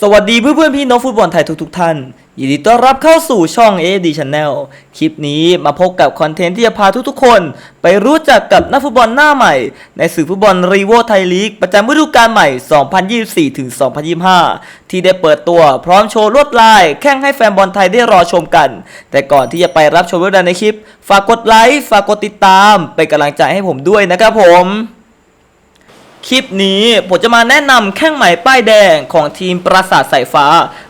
สวัสดีเพื่อนเพื่อนๆพี่น้องฟุตบอลไทยทุกๆท่าน ยินดีต้อนรับเข้าสู่ช่อง AD Channel คลิปนี้มาพบกับคอนเทนต์ที่จะพาทุกๆคน ไปรู้จักกับนักฟุตบอลหน้าใหม่ ในสื่อฟุตบอลรีโวไทยลีก ประจำฤดูกาลใหม่ 2024-2025 ที่ได้เปิดตัวพร้อมโชว์ลวดลาย แข่งให้แฟนบอลไทยได้รอชมกัน แต่ก่อนที่จะไปรับชมเรื่องรในคลิป ฝากกดไลค์ฝากกดติดตามเป็นกำลังใจให้ผมด้วยนะครับผม คลิปนี้ผมจะมาแนะนำแข้งใหม่ป้ายแดงของทีมปราสาทสายฟ้า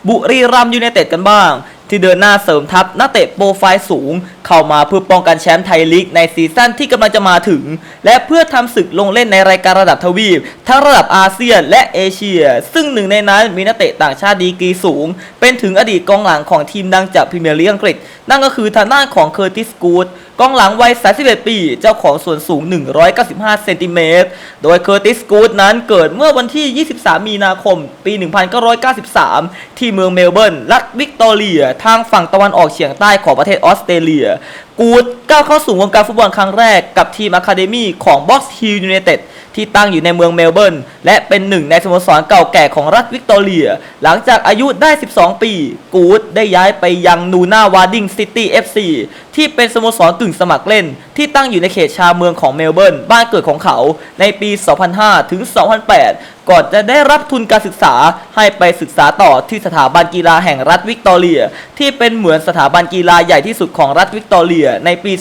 บุรีรัมย์ยูไนเต็ดกันบ้าง ที่เดินหน้าเสริมทัพนักเตะโปรไฟล์สูง เข้ามาเพื่อป้องกันแชมป์ไทยลีกในซีซั่นที่กำลังจะมาถึง และเพื่อทำศึกลงเล่นในรายการระดับทวีป ทั้งระดับอาเซียนและเอเชีย ซึ่งหนึ่งในนั้นมีนักเตะต่างชาติดีกรีสูง เป็นถึงอดีตกองหลังของทีมดังจากพรีเมียร์ลีกอังกฤษ นั่นก็คือทางด้านของเคอร์ติสกูดกองหลังวัย 31 ปี เจ้าของส่วนสูง 195 เซนติเมตร โดยเคอร์ติสกูดนั้นเกิดเมื่อวันที่ 23 มีนาคม ปี 1993 ที่เมืองเมลเบิร์น รัฐวิกตอเรีย ทางฝั่งตะวันออกเฉียงใต้ของประเทศออสเตรเลีย กูดก้าวเข้าสู่วงการฟุตบอลครั้งแรกกับทีมอะคาเดมี่ของบ็อกซ์ฮิลยูไนเต็ดที่ตั้งอยู่ในเมืองเมลเบิร์น และเป็นหนึ่งในสโมสรเก่าแก่ของรัฐวิกตอเรีย หลังจากอายุได้ 12 ปี กูดได้ย้ายไปยังนูนาวาดิงซิตี้ FC ที่เป็นสโมสรกึ่งสมัครเล่น ที่ตั้งอยู่ในเขตชาวเมืองของเมลเบิร์น บ้านเกิดของเขาในปี 2005 ถึง 2008 ก่อนจะได้รับทุนการศึกษาให้ไปศึกษาต่อที่สถาบันกีฬาแห่งรัฐวิกตอเรีย ที่เป็นเหมือนสถาบันกีฬาใหญ่ที่สุดของรัฐวิกตอเรียในปี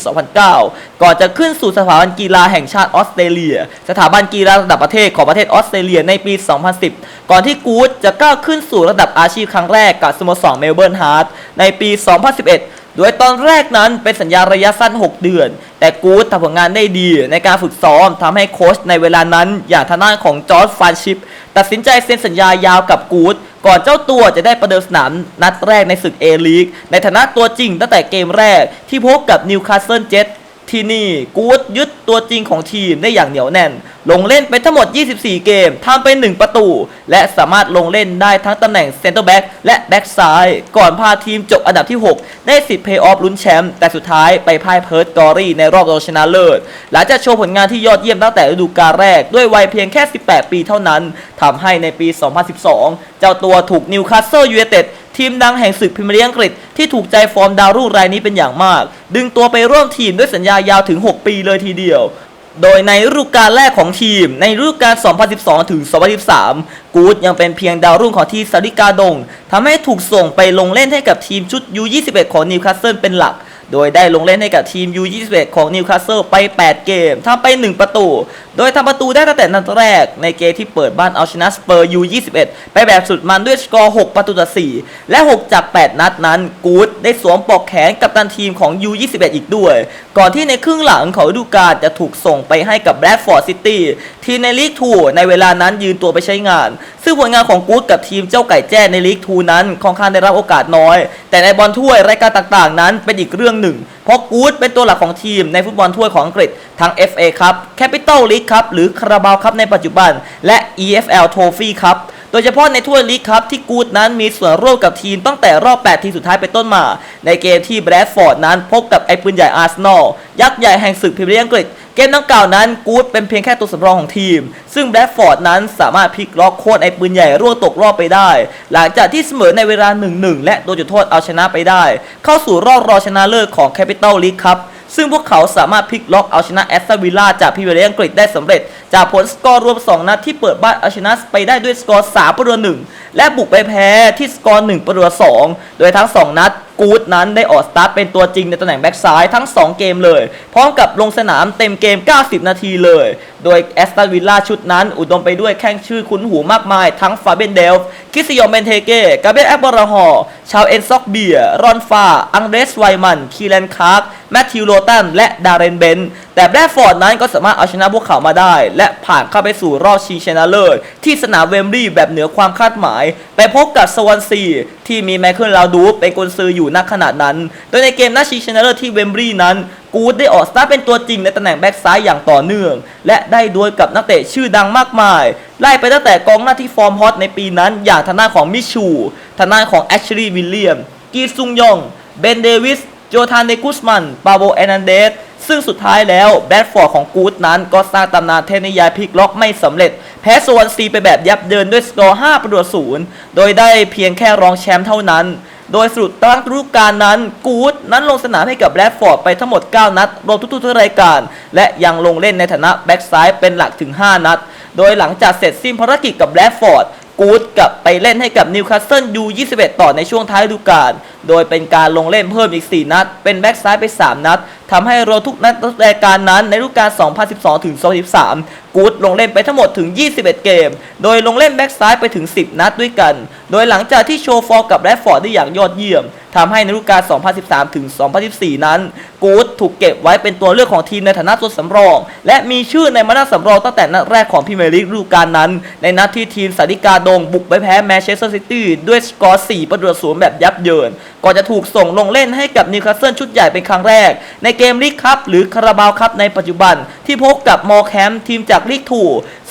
2009 ก่อนจะขึ้นสู่สถาบันกีฬาแห่งชาติออสเตรเลีย สถาบันกีฬาระดับประเทศของประเทศออสเตรเลียในปี 2010 ก่อนที่กู๊ดจะก้าวขึ้นสู่ระดับอาชีพครั้งแรกกับสโมสรเมลเบิร์นฮาร์ดในปี 2011 โดยตอนแรกนั้นเป็นสัญญาระยะสั้น 6 เดือน แต่กูดทำผลงานได้ดีในการฝึกซ้อมทำให้โค้ชในเวลานั้น อย่างทางด้านของจอร์ดฟานชิป ตัดสินใจเซ็นสัญญายาวกับกูดก่อนเจ้าตัวจะได้ประเดิมสนามนัดแรกในศึกเอลีกในฐานะตัวจริงตั้งแต่เกมแรกที่พบกับนิวคาสเซิลเจ็ต ที่นี่กูดยึดตัวจริงของทีมได้อย่างเหนียวแน่น ลงเล่นไปทั้งหมด 24 เกมทำไป 1 ประตู และสามารถลงเล่นได้ทั้งตำแหน่งเซนเตอร์แบ็กและแบ็กซ้าย ก่อนพาทีมจบอันดับที่ 6 ได้สิทธิ์เพย์ออฟลุ้นแชมป์แต่สุดท้ายไปพ่ายเพิร์ดกอรี่ในรอบรองชนะเลิศ หลังจากโชว์ผลงานที่ยอดเยี่ยมตั้งแต่ฤดูกาลแรกด้วยวัยเพียงแค่ 18 ปีเท่านั้นทำให้ในปี 2012 เจ้าตัวถูกนิวคาสเซิลยูไนเต็ด ทีมดังแห่งศึกพรีเมียร์ลีกอังกฤษที่ถูกใจฟอร์มดาวรุ่งรายนี้เป็นอย่างมาก ดึงตัวไปร่วมทีมด้วยสัญญายาวถึง 6 ปีเลยทีเดียว โดยในฤดูกาลแรกของทีม ในฤดูกาล 2012 ถึง 2013 กูดยังเป็นเพียงดาวรุ่งของทีมซาดิกาดงทำให้ถูกส่งไปลงเล่นให้กับทีมชุด U21 ของนิวคาสเซิลเป็นหลัก โดยได้ลงเล่นให้กับทีม U21 ของนิวคาสเซิลไป 8 เกมทำไป 1 ประตู โดยทำประตูได้ตั้งแต่นัดแรกในเกมที่เปิดบ้านเอาชนะสเปอร์ U21 ไปแบบสุดมันด้วยสกอร์ 6 ประตูต่อ 4 และ 6 จาก 8 นัดนั้น กูดได้สวมปลอกแขนกับตันทีมของ U21 อีกด้วย ก่อนที่ในครึ่งหลังของฤดูกาลจะถูกส่งไปให้กับแบรดฟอร์ดซิตี้ทีมในลีกทูในเวลานั้นยืนตัวไปใช้งาน ซึ่งผลงานของกู๊ดกับทีมเจ้าไก่แจ้ในลีกทูนั้นค่อนข้างได้รับโอกาสน้อย แต่ในบอลถ้วยรายการต่างๆ นั้นเป็นอีกเรื่องหนึ่ง เพราะกู๊ดเป็นตัวหลักของทีมในฟุตบอลถ้วยของอังกฤษทั้ง FA ครับ Capital League ครับหรือคาราบาวครับในปัจจุบัน และ EFL Trophy ครับ โดยเฉพาะในถ้วยลีกครับที่กูดนั้นมีส่วนร่วมกับทีมตั้งแต่รอบ 8 ทีมสุดท้ายเป็นต้นมา ในเกมที่แบรดฟอร์ดนั้นพบกับไอ้ปืนใหญ่อาร์เซนอลยักษ์ใหญ่แห่งศึกพรีเมียร์ลีอังกฤษเกมดังกล่าวนั้นกูดเป็นเพียงแค่ตัวสำรองของทีม ซึ่งแบรดฟอร์ดนั้นสามารถพลิกล็อกโค่นไอ้ปืนใหญ่ร่วงตกรอบไปได้ หลังจากที่เสมอในเวลา 1-1 และโดนจุดโทษเอาชนะไปได้ เข้าสู่รอบรอชนะเลิศของ Capital League ครับซึ่งพวกเขาสามารถพลิกล็อกเอาชนะแอสตันวิลล่าจากพรีเมียร์ลีอังกฤษได้สำเร็จ จากผลสกอร์รวม 2 นัดที่เปิดบ้านเอาชนะไปได้ด้วยสกอร์3ประตูหนึ่งและบุกไปแพ้ที่สกอร์1ประตูสองโดยทั้ง 2 นัดกูดนั้นได้ออกสตาร์ทเป็นตัวจริงในตำแหน่งแบ็กซ้ายทั้ง 2 เกมเลย พร้อมกับลงสนามเต็มเกม 90 นาทีเลย โดยแอสตันวิลล่าชุดนั้น อุดมไปด้วยแข้งชื่อคุ้นหูมากมาย ทั้งฟาเบนเดลฟ์คิซิโยเมนเทเก้ กาเบรียลแอบบราฮอร์ชาวเอ็นซ็อกเบียร์รอนฟา อังเดรสไวมัน คีแลนคาร์กแมทธิวโรตัน และดาร์เรนเบน แต่แบรดฟอร์ดนั้นก็สามารถเอาชนะพวกเขามาได้ และผ่านเข้าไปสู่รอบชิงชนะเลิศที่สนามเวมบลีย์แบบเหนือความคาดหมาย ไปพบกับสวอนซีที่มีไมเคิลลาวดูฟเป็นกุนซืออยู่ณขณะนั้น โดยในเกมนัดชิงชนะเลิศที่เวมบลีย์นั้นกูดได้ออกสตาร์เป็นตัวจริงในตำแหน่งแบ็กซ้ายอย่างต่อเนื่อง และได้ดวลกับนักเตะชื่อดังมากมาย ไล่ไปตั้งแต่กองหน้าที่ฟอร์มฮอตในปีนั้นอย่างทางด้านของมิชูทางด้านของแอชลีย์วิลเลียมกีซุงยองเบนเดวิสโจทานเนกุสมันปาโบเอนันเดส ซึ่งสุดท้ายแล้วแบดฟอร์ดของกูดนั้นก็สร้างตำนานเทพนิยายพลิกล็อกไม่สำเร็จ แพ้สวอนซีไปแบบยับเยินด้วยสกอร์ 5 ประตูศูนย์โดยได้เพียงแค่รองแชมป์เท่านั้นโดยสรุปตารางฤดูกาลนั้น กูดนั้นลงสนามให้กับแบดฟอร์ดไปทั้งหมด 9 นัด รวมทุกๆรายการ และยังลงเล่นในฐานะแบ็กซ้ายเป็นหลักถึง 5 นัด โดยหลังจากเสร็จสิ้นภารกิจกับแบดฟอร์ด กูดกลับไปเล่นให้กับนิวคาสเซิลยู21 ต่อในช่วงท้ายฤดูกาล โดยเป็นการลงเล่นเพิ่มอีก 4 นัด เป็นแบ็กซ้ายไป 3 นัด ทำให้ราทุกนัดรายการนั้นในฤดูกาล 2012 ถึง 2013 กูดลงเล่นไปทั้งหมดถึง 21 เกม โดยลงเล่นแบ็กซ้ายไปถึง 10 นัดด้วยกัน โดยหลังจากที่โชว์ฟอร์กับแรดฟอร์ดได้อย่างยอดเยี่ยมทำให้ในฤดูกาล 2013 ถึง 2014 นั้น กูดถูกเก็บไว้เป็นตัวเลือกของทีมในฐานะตัวสำรอง และมีชื่อในมานาสำรองตั้งแต่นัดแรกของพรีเมียร์ลีกฤดูกาลนั้น ในนัดที่ทีมสาริกาดงบุกไปแพ้แมนเชสเตอร์ซิตี้ด้วยสกอร์ 4 ประตูศูนย์แบบยับเยิน ก่อนจะถูกส่งลงเล่นให้กับนิวคาสเซิลชุดใหญ่เป็นครั้งแรก ในเกมลีกคัพหรือคาราบาวคัพในปัจจุบันที่พบกับมอร์แคมทีมจากลีกทู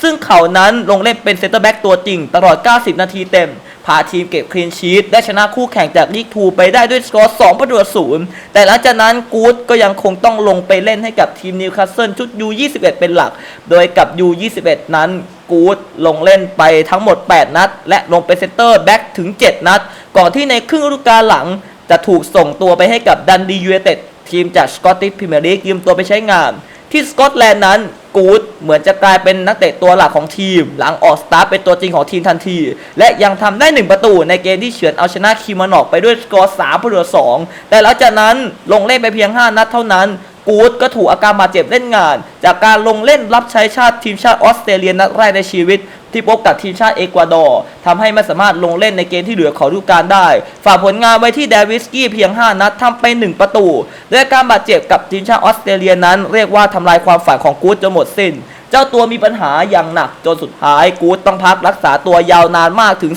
ซึ่งเขานั้นลงเล่นเป็นเซนเตอร์แบ็กตัวจริง ตลอด 90 นาทีเต็ม พาทีมเก็บคลีนชีตได้ชนะคู่แข่งจากลีกทูไปได้ด้วยสกอร์2ประตูศูนย์แต่หลังจากนั้นกูดก็ยังคงต้องลงไปเล่นให้กับทีมนิวคาสเซิลชุด U21 เป็นหลัก โดยกับ U21 นั้นกูดลงเล่นไปทั้งหมด 8 นัด และลงเป็นเซนเตอร์แบ็กถึง 7 นัด ก่อนที่ในครึ่งฤดูกาลหลังจะถูกส่งตัวไปให้กับดันดียู i นเต็ดทีมจากสกอตติชพรีเมียร์ลีกยืมตัวไปใช้งาน ที่สกอตแลนด์นั้นกูดเหมือนจะกลายเป็นนักเตะตัวหลักของทีม หลังออกสตาร์เป็นตัวจริงของทีมทันที และยังทำได้ 1 ประตูในเกมที่เฉือนเอาชนะคิมานอกไปด้วยสกอร์สามประตูสองแต่หลังจากนั้นลงเล่นไปเพียง 5 นัดเท่านั้น กูดก็ถูกอาการบาดเจ็บเล่นงาน จากการลงเล่นรับใช้ชาติทีมชาติออสเตรเลียนัดแรกในชีวิต ที่พบกับทีมชาติเอกวาดอร์ทำให้ไม่สามารถลงเล่นในเกมที่เหลือของฤดูกาลได้ ฝากผลงานไว้ที่เดวิสกี้เพียง 5 นัดทำไป 1 ประตูและการบาดเจ็บกับทีมชาติออสเตรเลียนั้น เรียกว่าทำลายความฝันของกูดจนหมดสิ้นเจ้าตัวมีปัญหาอย่างหนักจนสุดท้ายกูดต้องพักรักษาตัวยาวนานมากถึง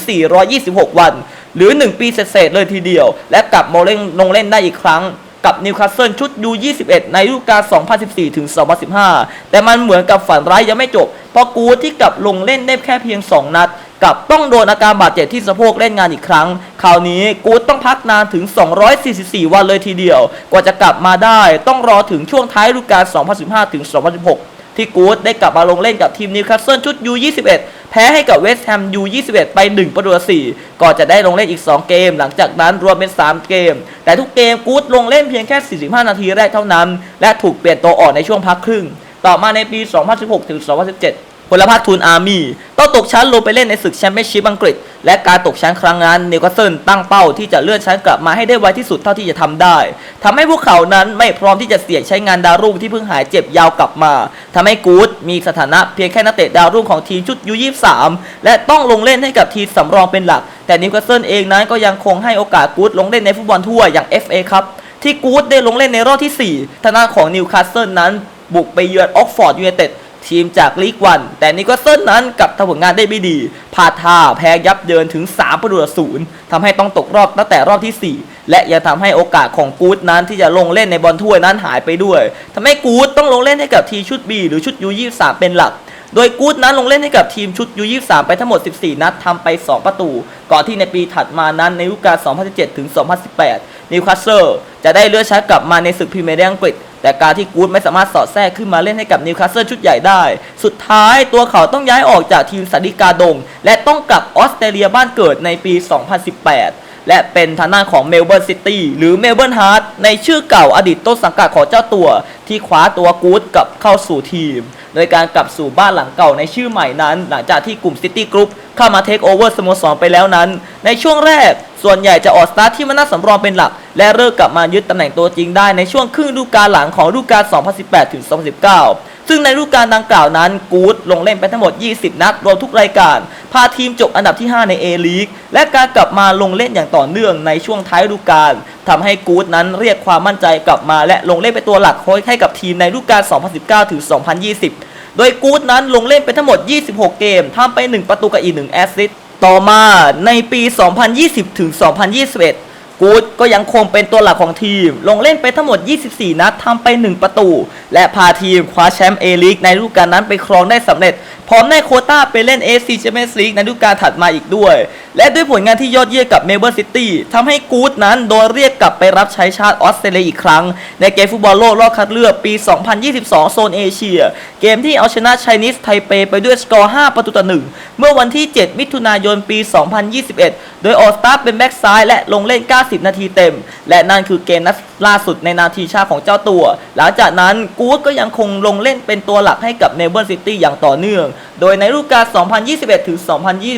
426 วัน หรือ 1 ปีเศษเลยทีเดียว และกลับมาเล่นลงเล่นได้อีกครั้ง กับนิวคาสเซิลชุดยู 21 ในฤดูกาล 2014 ถึง 2015 แต่มันเหมือนกับฝันร้ายยังไม่จบ เพราะกูที่กลับลงเล่นได้แค่เพียง 2 นัดกับต้องโดนอาการบาดเจ็บที่สะโพกเล่นงานอีกครั้ง คราวนี้กูต้องพักนานถึง 244 วันเลยทีเดียว กว่าจะกลับมาได้ต้องรอถึงช่วงท้ายฤดูกาล 2015 ถึง 2016 ที่กูดได้กลับมาลงเล่นกับทีมนิวคาสเซิลชุด U21 แพ้ให้กับเวสต์แฮม U21 ไป 1 ประตูต่อ4ก่อนจะได้ลงเล่นอีก 2 เกม หลังจากนั้นรวมเป็น 3 เกม แต่ทุกเกมกูดลงเล่นเพียงแค่ 45 นาทีแรกเท่านั้น และถูกเปลี่ยนตัวออกในช่วงพักครึ่ง ต่อมาในปี 2016-2017 พลพรรคทุนอาร์มี่ต้องตกชั้นลงไปเล่นในศึกแชมเปี้ยนชิพอังกฤษ และการตกชั้นครั้งนั้นนิวคาสเซิลตั้งเป้าที่จะเลื่อนชั้นกลับมาให้ได้ไวที่สุดเท่าที่จะทำได้ทำให้พวกเขานั้นไม่พร้อมที่จะเสี่ยงใช้งานดาวรุ่งที่เพิ่งหายเจ็บยาวกลับมาทำให้กูดมีสถานะเพียงแค่นักเตะดาวรุ่งของทีมชุดยู23และต้องลงเล่นให้กับทีมสำรองเป็นหลัก แต่นิวคาสเซิลเองนั้นก็ยังคงให้โอกาสกูดลงเล่นในฟุตบอลทั่วอย่าง FA ครับที่กูดได้ลงเล่นในรอบที่4ทางด้านของนิวคาสเซิลนั้นบุกไปเยือนออกฟอร์ดยูไนเต็ด ทีมจากลีกวัน แต่นิโคลเซิลนั้นกลับทำผลงานได้ไม่ดีพลาดท่าแพ้ยับเยินถึง 3 ประตูต่อศูนย์ทำให้ต้องตกรอบตั้งแต่รอบที่ 4 และยังทำให้โอกาสของกู๊ดนั้นที่จะลงเล่นในบอลถ้วยนั้นหายไปด้วยทำให้กู๊ดต้องลงเล่นให้กับทีมชุด B หรือชุด U23 เป็นหลักโดยกู๊ดนั้นลงเล่นให้กับทีมชุด U23 ไปทั้งหมด 14 นัดทำไป 2 ประตู ก่อนที่ในปีถัดมานั้นในฤดูกาล 2017 ถึง 2018 นิวคาสเซิลจะได้เลื่อนชั้กลับมาในศึกพรีเมียร์ลีกอังกฤษ แต่การที่กูดไม่สามารถสอดแทรกขึ้นมาเล่นให้กับนิวคาสเซิลชุดใหญ่ได้ สุดท้ายตัวเขาต้องย้ายออกจากทีมสันติกาดง และต้องกลับออสเตรเลียบ้านเกิดในปี 2018และเป็นทางด้านของเมลเบิร์นซิตี้หรือเมลเบิร์นฮาร์ดในชื่อเก่าอดีตต้นสังกัดของเจ้าตัว ที่คว้าตัวกู๊ดกลับเข้าสู่ทีม โดยการกลับสู่บ้านหลังเก่าในชื่อใหม่นั้น หลังจากที่กลุ่มซิตี้กรุ๊ปเข้ามาเทคโอเวอร์สโมสรไปแล้วนั้น ในช่วงแรก ส่วนใหญ่จะออกสตาร์ทที่มานาสำรองเป็นหลัก และเริ่มกลับมายึดตำแหน่งตัวจริงได้ในช่วงครึ่งฤดูกาลหลังของฤดูกาล 2018 ถึง 2019 ซึ่งในฤดูกาลดังกล่าวนั้น กูดลงเล่นไปทั้งหมด 20 นัดรวมทุกรายการ พาทีมจบอันดับที่ 5 ใน A ลีกและการกลับมาลงเล่นอย่างต่อเนื่องในช่วงท้ายฤดูกาลทำให้กูดนั้นเรียกความมั่นใจกลับมา และลงเล่นเป็นตัวหลักให้กับทีมในฤดูกาล 2019 ถึง 2020 โดยกูดนั้นลงเล่นไปทั้งหมด 26 เกมทำไป 1 ประตูกับอีก 1 แอสซิสต์ ต่อมาในปี 2020 ถึง 2021 กูดก็ยังคงเป็นตัวหลักของทีม ลงเล่นไปทั้งหมด 24 นัดทำไป 1 ประตู และพาทีมคว้าแชมป์เอลีกในฤดูกาลนั้นไปครองได้สำเร็จ พร้อมได้โคต้าไปเล่น AFC Champions League ในฤดูกาลถัดมาอีกด้วย และด้วยผลงานที่ยอดเยี่ยมกับเมลเบิร์นซิตี้ทำให้กูดนั้นโดนเรียกกลับไปรับใช้ชาติออสเตรเลียอีกครั้ง ในเกมฟุตบอลโลกรอบคัดเลือกปี 2022 โซนเอเชีย เกมที่เอาชนะไชนีสไทเปไปด้วยสกอร์ 5 ประตูต่อ 1 เมื่อวันที่ 7 มิถุนายน ปี 2021 โดยออสตาเป็นแบ็กซ้ายและลงเล่น 90นาทีเต็ม และนั่นคือเกมนัดล่าสุดในนาทีชาของเจ้าตัว หลังจากนั้นกู๊ดก็ยังคงลงเล่นเป็นตัวหลักให้กับเนเบิลซิตี้อย่างต่อเนื่อง โดยในฤดูกาล 2021 ถึง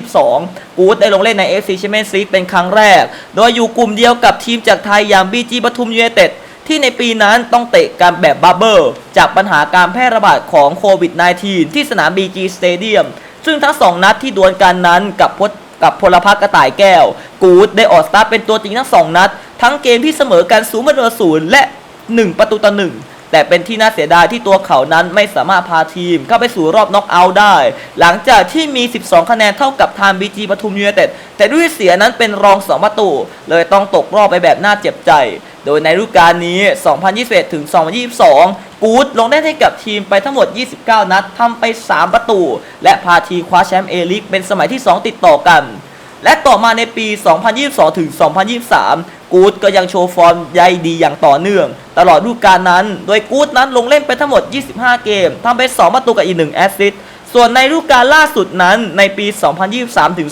2022 กู๊ดได้ลงเล่นใน FC Champions l e a g u เป็นครั้งแรก โดยอยู่กลุ่มเดียวกับทีมจากไทยอย่าง BG ปทุมยูไนเต็ดที่ในปีนั้นต้องเตะกันแบบบับเบิลจากปัญหาการแพร่ระบาดของโควิด -19 ที่สนาม BG Stadium ซึ่งทั้งสองนัดที่ดวลกันนั้นกับพ กับพลพักกระต่ายแก้ว กูดได้ออกสตาร์ทเป็นตัวจริงทั้งสองนัด ทั้งเกมที่เสมอกันศูนย์ประตูศูนย์และ 1 ประตูต่อหนึ่งแต่เป็นที่น่าเสียดายที่ตัวเขานั้นไม่สามารถพาทีมเข้าไปสู่รอบน็อกเอาท์ได้ หลังจากที่มี 12 คะแนนเท่ากับทาง BG ปทุมยูเนเต็ดแต่ด้วยเสียนั้นเป็นรอง 2 ประตู เลยต้องตกรอบไปแบบน่าเจ็บใจ โดยในฤดูกาลนี้ 2021 ถึง 2022 กูดลงได้ให้กับทีมไปทั้งหมด 29 นัดทำไป 3 ประตู และพาทีมคว้าแชมป์เอลิกเป็นสมัยที่ 2 ติดต่อกัน และต่อมาในปี 2022 ถึง 2023 กูดก็ยังโชว์ฟอร์มใยดีอย่างต่อเนื่อง ตลอดฤดูกาลนั้น โดยกูดนั้นลงเล่นไปทั้งหมด 25 เกมทำไป 2 ประตูกับอีก 1 แอสซิสต์ ส่วนในฤดูกาลล่าสุดนั้นในปี 2023 ถึง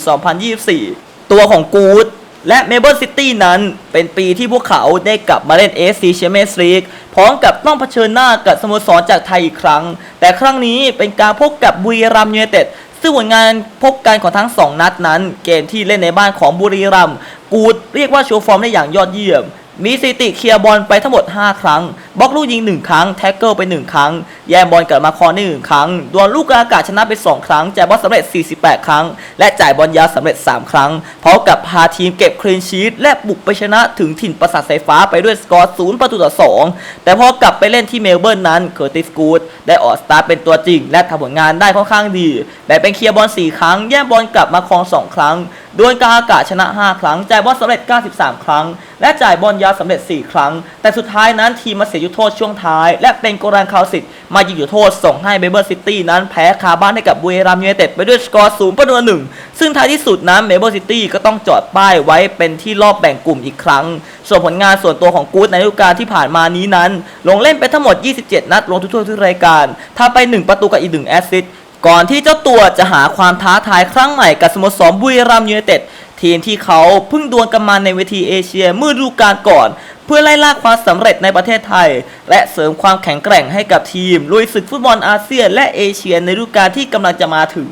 2024ตัวของกูด และเมเบิลซิตี้นั้นเป็นปีที่พวกเขาได้กลับมาเล่น AFC Champions League พร้อมกับต้องเผชิญหน้ากับสโมสรจากไทยอีกครั้ง แต่ครั้งนี้เป็นการพบกับบุรีรัมย์ยูไนเต็ดซึ่งผลงานพบกันของทั้ง 2 นัดนั้น เกมที่เล่นในบ้านของบุรีรัมย์กูดเรียกว่าโชว์ฟอร์มได้อย่างยอดเยี่ยม มีสถิติเคลียร์บอลไปทั้งหมด 5 ครั้ง บล็อกลูกยิง 1 ครั้ง แท็กเกิลไป 1 ครั้ง แย่งบอลกลับมาคอร์ได้1ครั้ง ดวลลูกกลางอากาศชนะไป 2 ครั้ง จ่ายบอลสำเร็จ 48 ครั้ง และจ่ายบอลยาวสำเร็จ 3 ครั้ง พร้อมกับพาทีมเก็บคลีนชีตและบุกไปชนะถึงถิ่นประสาทสายฟ้าไปด้วยสกอร์ 0 ประตูต่อ 2 แต่พอกลับไปเล่นที่เมลเบิร์นนั้น เคอร์ติสกูดได้ออกสตาร์เป็นตัวจริง และทำผลงานได้ค่อนข้างดี แบ่งเป็นเคลียร์บอล 4 ครั้ง แย่งบอลกลับมาครอง 2 ครั้ง ดวลกลางอากาศชนะ 5 ครั้ง จ่ายบอลสำเร็จ 93 ครั้ง และจ่ายบอลยาวสำเร็จ 4 ครั้ง แต่สุดท้ายนั้นทีมมาเสียจุดโทษช่วงท้าย และเป็นโกรันคาวสิตมายิงจุดโทษ ส่งให้เบเบอร์ซิตี้นั้นแพ้คาบ้านให้กับบุรีรัมย์ยูไนเต็ดไปด้วยสกอร์ศูนย์ประตูหนึ่งซึ่งท้ายที่สุดนั้นเบเบอร์ซิตี้ก็ต้องจอดป้ายไว้เป็นที่รอบแบ่งกลุ่มอีกครั้ง ส่วนผลงานส่วนตัวของกู๊ดในฤดูกาลที่ผ่านมานี้นั้น ลงเล่นไปทั้งหมด 27 นัดลงทุกทั่วทุกรายการทำไป 1 ประตูกับอีก1แอสซิสต์ ก่อนที่เจ้าตัวจะหาความท้าทายครั้งใหม่กับสโมสรบุรีรัมย์ยูไนเต็ดทีมที่เขาเพิ่งดวลกันมาในเวทีเอเชียเมื่อฤดูกาลก่อน เพื่อไล่ล่าความสำเร็จในประเทศไทย และเสริมความแข็งแกร่งให้กับทีมลุยศึกฟุตบอลอาเซียน และเอเชียในฤดูกาลที่กำลังจะมาถึง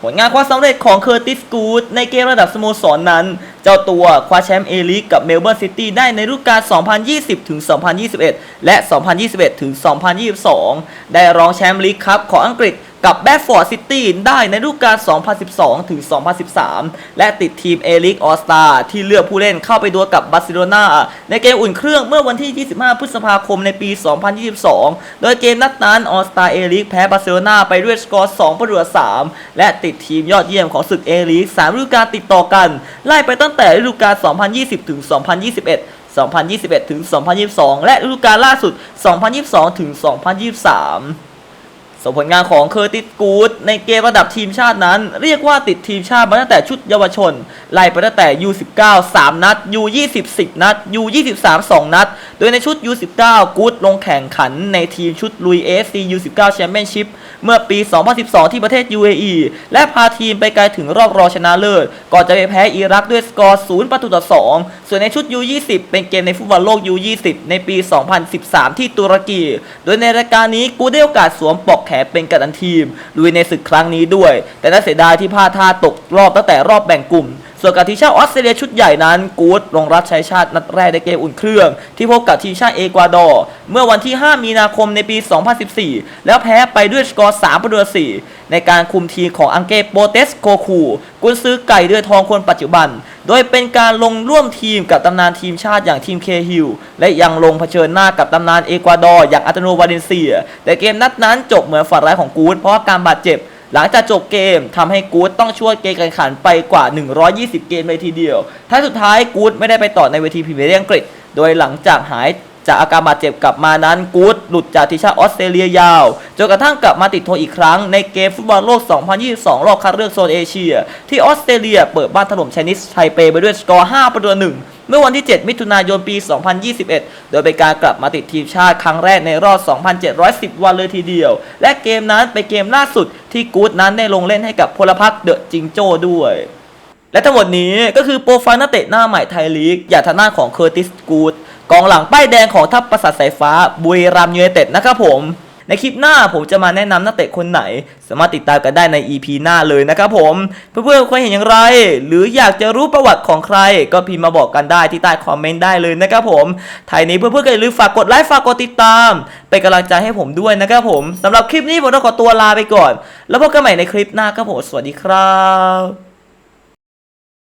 ผลงานความสำเร็จของเคอร์ติสกูดในเกมระดับสโมสรนนั้น เจ้าตัวคว้าแชมป์เอลีกกับเมลเบิร์นซิตี้ได้ในฤดูกาล 2020ถึง2021 และ 2021ถึง2022 ได้รองแชมป์ลีกครับของอังกฤษกับแบดฟอร์ดซิตี้ได้ในฤดูกาล 2012 ถึง 2013 และติดทีมเอลิกออสตาที่เลือกผู้เล่นเข้าไปดวลกับบาร์เซโลนาในเกมอุ่นเครื่องเมื่อวันที่ 25 พฤษภาคมในปี 2022 โดยเกมนัดนั้นออสตาเอลิกแพ้บาร์เซโลนาไปด้วยสกอร์ 2 ประตู3และติดทีมยอดเยี่ยมของศึกเอลิก3ฤดูกาลติดต่อกัน ไล่ไปตั้งแต่ฤดูกาล 2020 ถึง 2021 2021 ถึง 2022 และฤดูกาลล่าสุด 2022 ถึง 2023 ส่วนผลงานของเคอร์ติสกูดในเกมระดับทีมชาตินั้น เรียกว่าติดทีมชาติมาตั้งแต่ชุดเยาวชน ไล่ไปตั้งแต่ U19 3 นัด U20 10 นัด U23 2 นัด โดยในชุด U19 กูดลงแข่งขันในทีมชุดลุย AFC U19 Championship เมื่อปี 2012 ที่ประเทศ UAE และพาทีมไปไกลถึงรอบรองชนะเลิศ ก่อนจะไปแพ้อิรักด้วยสกอร์ 0 ประตูต่อ 2 ส่วนในชุด U20 เป็นเกมในฟุตบอลโลก U20 ในปี 2013 ที่ตุรกี โดยในรายการนี้กูได้โอกาสสวมปลอกแขนเป็นกัปตันทีมลุยในศึกครั้งนี้ด้วย แต่น่าเสียดายที่พลาดท่าตกรอบตั้งแต่รอบแบ่งกลุ่ม ส่วนกับทีมชาติออสเตรเลียชุดใหญ่นั้น กูดลงรับใช้ชาตินัดแรกในเกมอุ่นเครื่อง ที่พบกับทีมชาติเอกวาดอร์เมื่อวันที่ 5 มีนาคมในปี 2014 แล้วแพ้ไปด้วยสกอร์ 3 ประตู4 ในการคุมทีมของอังเกโปเตสโกคูกุนซื้อไก่เดือยทองคนปัจจุบัน โดยเป็นการลงร่วมทีมกับตำนานทีมชาติอย่างทีมเคฮิลและยังลงเผชิญหน้ากับตำนานเอกวาดอร์อย่างอัตโนวาเลนเซีย แต่เกมนัดนั้นจบเหมือนฝันร้ายของกูดเพราะาการบาดเจ็บหลังจากจบเกมทำให้กู๊ดต้องช่วยเกมการแข่งขันไปกว่า 120 เกมเลยทีเดียวท้ายสุดท้ายกู๊ดไม่ได้ไปต่อในเวทีพรีเมียร์ลีกอังกฤษ โดยหลังจากหาย จากอาการบาดเจ็บกลับมานั้นกูดหลุดจากทีมชาติออสเตรเลียยาวจนกระทั่งกลับมาติดโทษอีกครั้งในเกมฟุตบอลโลก 2022 รอบคัดเลือกโซนเอเชีย ที่ออสเตรเลียเปิดบ้านถล่มไชนีสไทเปไปด้วยสกอร์ 5 ประตูหนึ่งเมื่อวันที่ 7 มิถุนายน ปี 2021 โดยเป็นการกลับมาติดทีมชาติครั้งแรกในรอบ 2,710 วันเลยทีเดียว และเกมนั้นเป็นเกมล่าสุดที่กู๊ดนั้นได้ลงเล่นให้กับพลพรรคเดอะจิงโจ้ด้วยและทั้งหมดนี้ก็คือโปรไฟล์นักเตะหน้าใหม่ไทยลีก อย่างทางด้าของเคอร์ติสกูด กองหลังป้ายแดงของทัพประสาทสายฟ้าบุรีรัมย์ยูไนเต็ดนะครับผม ในคลิปหน้าผมจะมาแนะนำนักเตะคนไหน สามารถติดตามกันได้ใน EP หน้าเลยนะครับผม เพื่อนๆเคยเห็นอย่างไร หรืออยากจะรู้ประวัติของใคร ก็พิมพ์มาบอกกันได้ที่ใต้คอมเมนต์ได้เลยนะครับผมไทยนี้เพื่อนๆก็อย่าลืมฝากกดไลค์ฝากกดติดตามเป็นกำลังใจให้ผมด้วยนะครับผมสำหรับคลิปนี้ผมต้องขอตัวลาไปก่อน แล้วพบกันใหม่ในคลิปหน้าครับผมสวัสดีครับ